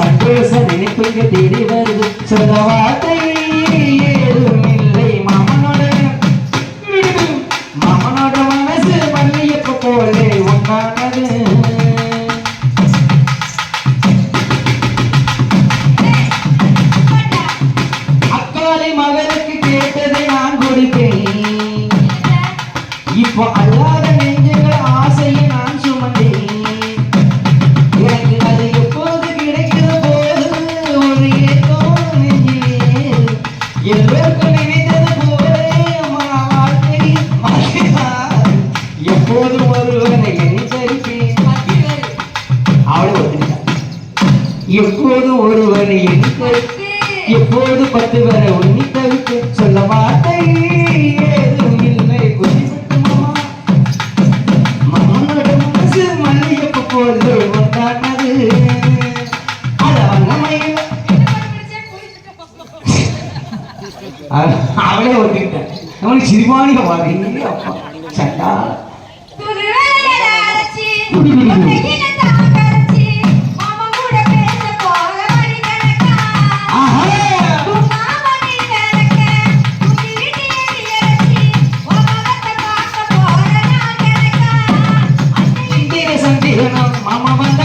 சந்தோஷ நினைப்புகள் தேடி வருது. சொல்ல வார்த்தை எப்போதும் ஒருவனை எண்ணித்தருப்பேன் எப்போது பத்து வரை உன்னி தவிக்க சொல்ல வார்த்தை ஏதும் இல்லை குறிப்பிட்டு மாமா. மகனோட மனசு மல்லிகைப்பூ போது ஒன்றானது. அவளே ஒத்துக்கிட்டேன். அவனுக்கு சிறுபானிக வாங்க அப்பா. சண்டா மாமா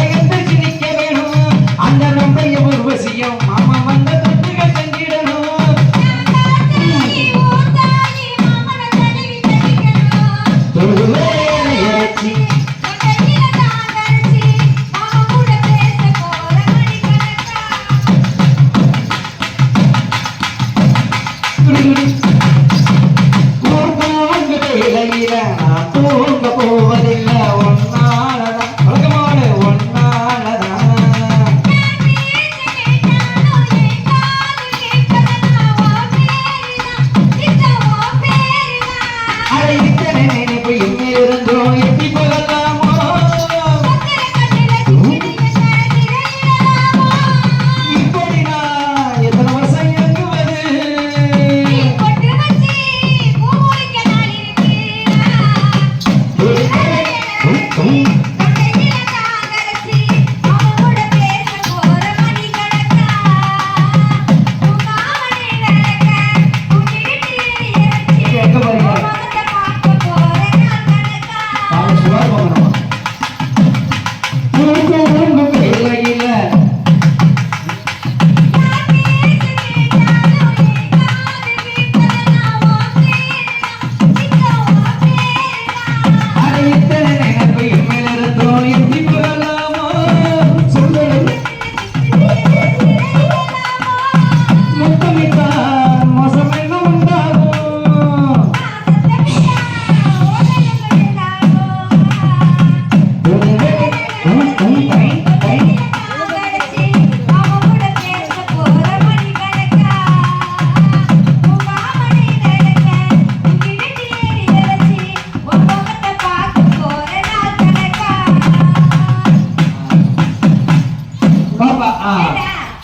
Amen.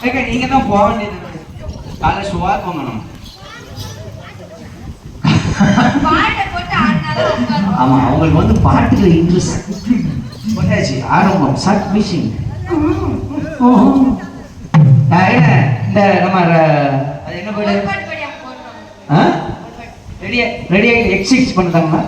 ஏங்க நீங்க தான் போக வேண்டியது. காலை சுவார் பண்ணணும் ஆமா அவங்களுக்கு வந்து பாட்டுல இன்ட்ரெஸ்ட் போட்டாச்சு ஆரம்பம் சட் மிஷிங் இந்த நம்ம என்ன பேரு? ரெடி ரெடி ஆகி எக்ஸிக்ஸ் பண்ணுறாங்களா